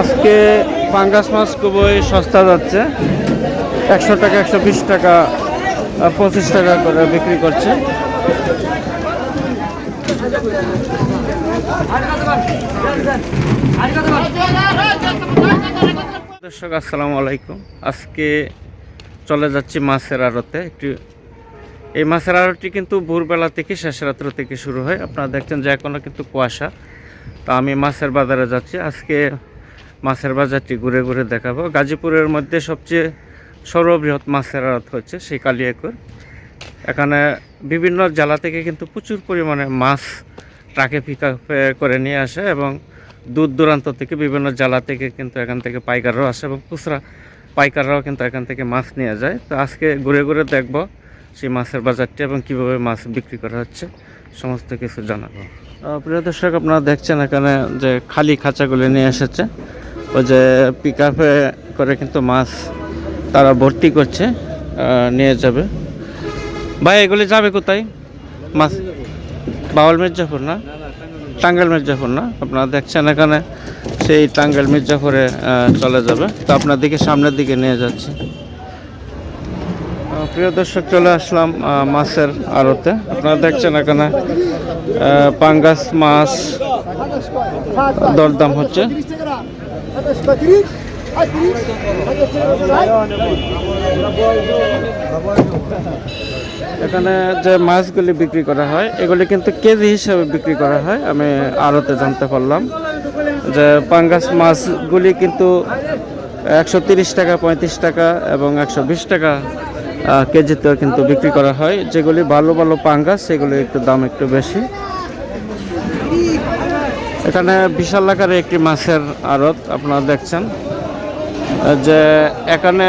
আজকে পাঙ্গাস মাছ খুবই সস্তা যাচ্ছে। একশো টাকা, একশো বিশ টাকা পঁচিশ টাকা করে বিক্রি করছে। দর্শক, আসসালামু আলাইকুম। আজকে চলে যাচ্ছি মাছের আড়তে। একটি এই মাছের আড়তটি কিন্তু ভোরবেলা থেকে শেষ রাত্র থেকে শুরু হয়। আপনারা দেখছেন যে এখনও কিন্তু কুয়াশা। তা আমি মাছের বাজারে যাচ্ছি। আজকে মাছের বাজারটি ঘুরে ঘুরে দেখাবো। গাজীপুরের মধ্যে সবচেয়ে সর্ববৃহৎ মাছের আড়ত হচ্ছে সেই কালিয়াকুর। এখানে বিভিন্ন জেলা থেকে কিন্তু প্রচুর পরিমাণে মাছ ট্রাকে পিক করে নিয়ে আসে এবং দূর দূরান্ত থেকে বিভিন্ন জেলা থেকে কিন্তু এখান থেকে পাইকাররাও আসে এবং খুচরা পাইকাররাও কিন্তু এখান থেকে মাছ নিয়ে যায়। তো আজকে ঘুরে ঘুরে দেখব সেই মাছের বাজারটি এবং কীভাবে মাছ বিক্রি করা হচ্ছে, সমস্ত কিছু জানাব। প্রিয় দর্শক, আপনারা দেখছেন এখানে যে খালি খাঁচাগুলি নিয়ে এসেছে। ওই যে পিক করে কিন্তু মাছ তারা ভর্তি করছে নিয়ে যাবে। ভাই, এগুলি যাবে কোথায়? মাছ? বাউল মির্জাপুর না? টাঙ্গাইল মির্জাপুর না? আপনারা দেখছেন এখানে সেই টাঙ্গাইল মির্জাপুরে চলে যাবে। তো আপনার দিকে সামনের দিকে নিয়ে যাচ্ছে। প্রিয় দর্শক, চলে আসলাম মাছের আড়তে। আপনারা দেখছেন এখানে পাঙ্গাস মাছ দরদাম হচ্ছে। এখানে যে মাছগুলি বিক্রি করা হয়, এগুলি কিন্তু কেজি হিসাবে বিক্রি করা হয়, আমি আড়তে জানতে পারলাম। যে পাঙ্গাস মাছগুলি কিন্তু একশো তিরিশ টাকা, পঁয়ত্রিশ টাকা এবং একশো বিশ টাকা কেজিতেও কিন্তু বিক্রি করা হয়। যেগুলি ভালো ভালো পাঙ্গাস, সেগুলি একটু দাম একটু বেশি। এখানে বিশাল আকারে একটি মাছের আড়ত আপনারা দেখছেন। যে এখানে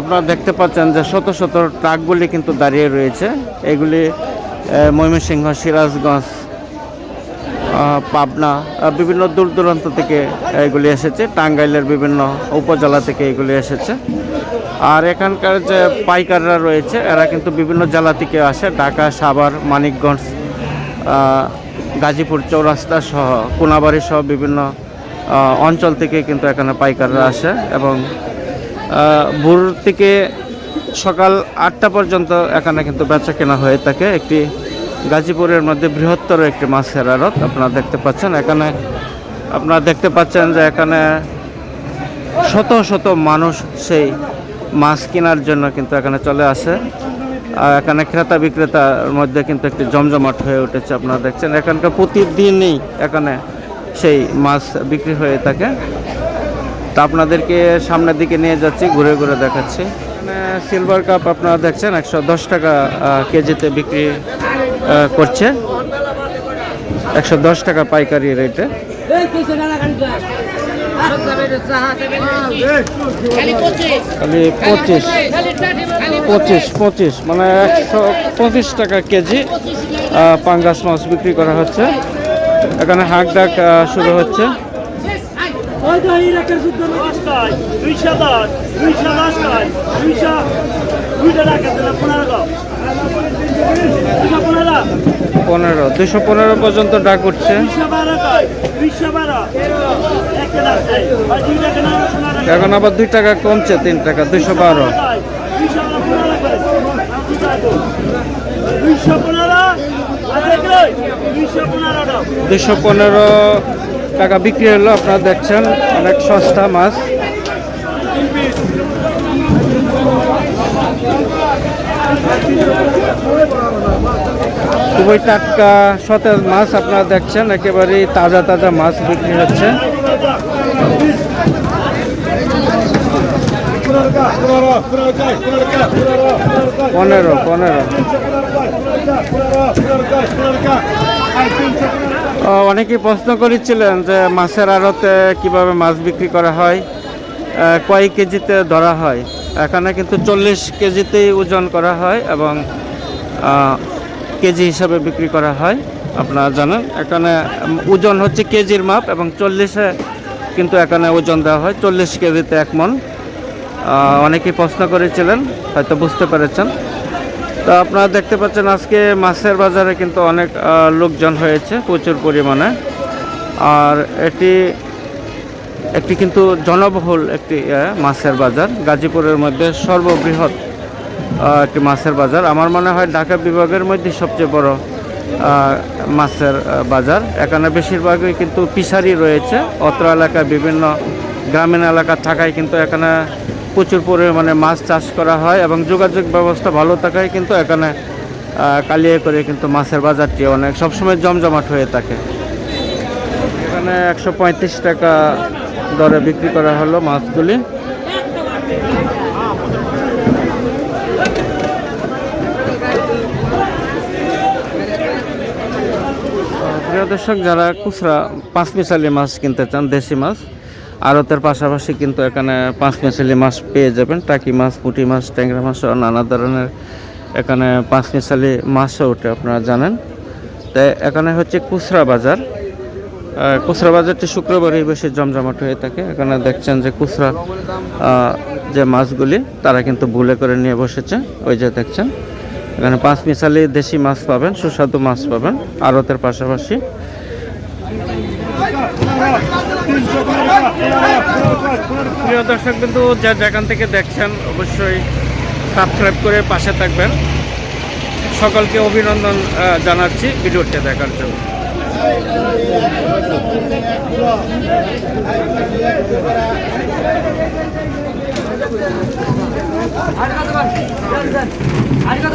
আপনারা দেখতে পাচ্ছেন যে শত শত ট্রাকগুলি কিন্তু দাঁড়িয়ে রয়েছে। এগুলি ময়মনসিংহ, সিরাজগঞ্জ পাবনা বিভিন্ন দূর দূরান্ত থেকে এগুলি এসেছে। টাঙ্গাইলের বিভিন্ন উপজেলা থেকে এগুলি এসেছে। আর এখানকার যে পাইকাররা রয়েছে, এরা কিন্তু বিভিন্ন জেলা থেকে আসে। ঢাকা, সাভার, মানিকগঞ্জ গাজীপুর চৌরাস্তা সহ কোনাবাড়ি সহ বিভিন্ন অঞ্চল থেকে কিন্তু এখানে পাইকাররা আসে এবং ভোর থেকে সকাল আটটা পর্যন্ত এখানে কিন্তু বেচা কেনা হয়ে থাকে। একটি গাজীপুরের মধ্যে বৃহত্তর একটি মাছের আড়ত আপনারা দেখতে পাচ্ছেন। এখানে আপনারা দেখতে পাচ্ছেন যে এখানে শত শত মানুষ সেই মাছ কেনার জন্য কিন্তু এখানে চলে আসে। এখানে ক্রেতা বিক্রেতার মধ্যে কিন্তু একটি জমজমাট হয়ে উঠেছে, আপনারা দেখছেন। এখানকার প্রতিদিনই এখানে সেই মাছ বিক্রি হয়ে থাকে। তা আপনাদেরকে সামনের দিকে নিয়ে যাচ্ছি, ঘুরে ঘুরে দেখাচ্ছি। সিলভার কাপ আপনারা দেখছেন, একশো দশ টাকা কেজিতে বিক্রি করছে। একশো দশ টাকা পাইকারি রেটে। খালি পঁচিশ। পঁচিশ পঁচিশ মানে একশো পঁচিশ টাকা কেজি পাঙ্গাস মাছ বিক্রি করা হচ্ছে। এখানে হাঁক ডাক শুরু হচ্ছে। পনেরো দুশো পনেরো পর্যন্ত ডাক উঠছে। এখন আবার দুই টাকা কমছে, তিন টাকা দুশো বারো টাকায় দুইশো পনেরো করে দুইশো পনেরো আর দেখলে দুইশো পনেরো দাও দুশো পনেরো টাকা বিক্রি হলো, আপনারা দেখছেন, অনেক সস্তা মাছ। খুবই টাটকা, সতেজ মাছ আপনারা দেখছেন, একেবারেই তাজা তাজা মাছ বিক্রি হচ্ছে। পনেরো পনেরো। অনেকেই প্রশ্ন করেছিলেন যে মাছের আড়তে কীভাবে মাছ বিক্রি করা হয় কয় কেজিতে ধরা হয়। এখানে কিন্তু চল্লিশ কেজিতেই ওজন করা হয় এবং কেজি হিসাবে বিক্রি করা হয়, আপনারা জানেন। এখানে ওজন হচ্ছে কেজির মাপ এবং চল্লিশে কিন্তু এখানে ওজন দেওয়া হয়, চল্লিশ কেজিতে এক মন। অনেকেই প্রশ্ন করেছিলেন, হয়তো বুঝতে পেরেছেন। তো আপনারা দেখতে পাচ্ছেন আজকে মাছের বাজারে কিন্তু অনেক লোকজন হয়েছে প্রচুর পরিমাণে। আর এটি একটি কিন্তু জনবহুল একটি মাছের বাজার। গাজীপুরের মধ্যে সর্ববৃহৎ একটি মাছের বাজার। আমার মনে হয় ঢাকা বিভাগের মধ্যে সবচেয়ে বড় মাছের বাজার। এখানে বেশিরভাগই কিন্তু পিসারি রয়েছে। অত্র এলাকায় বিভিন্ন গ্রামীণ এলাকা থাকায় কিন্তু এখানে প্রচুর পরিমাণে মাছ চাষ করা হয় এবং যোগাযোগ ব্যবস্থা ভালো থাকায় কিন্তু এখানে কালিয়ে করে কিন্তু মাছের বাজারটি অনেক সবসময় জমজমাট হয়ে থাকে। এখানে একশো পঁয়ত্রিশ টাকা দরে বিক্রি করা হলো মাছগুলি। প্রিয় দর্শক, যারা খুচরা পাঁচ মিশালি মাছ কিনতে চান, দেশি মাছ আড়তের পাশাপাশি কিন্তু এখানে পাঁচ মিশালি মাছ পেয়ে যাবেন, টাকি মাছ, পুঁটি মাছ, ট্যাংরা মাছ নানা ধরনের এখানে পাঁচ মিশালি মাছও ওঠে, আপনারা জানেন। তাই এখানে হচ্ছে খুচরা বাজার। খুচরা বাজারটি শুক্রবারই বেশি জমজমাট হয়ে থাকে। এখানে দেখছেন যে খুচরা যে মাছগুলি, তারা কিন্তু ভুলে করে নিয়ে বসেছে। ওই যে দেখছেন, এখানে পাঁচ মিশালি দেশি মাছ পাবেন, সুস্বাদু মাছ পাবেন, আড়তের পাশাপাশি। প্রিয় দর্শক কিন্তু যা যেখান থেকে দেখছেন, অবশ্যই সাবস্ক্রাইব করে পাশে থাকবেন। সকলকে অভিনন্দন জানাচ্ছি ভিডিওটি দেখার জন্য। আর কত আর কত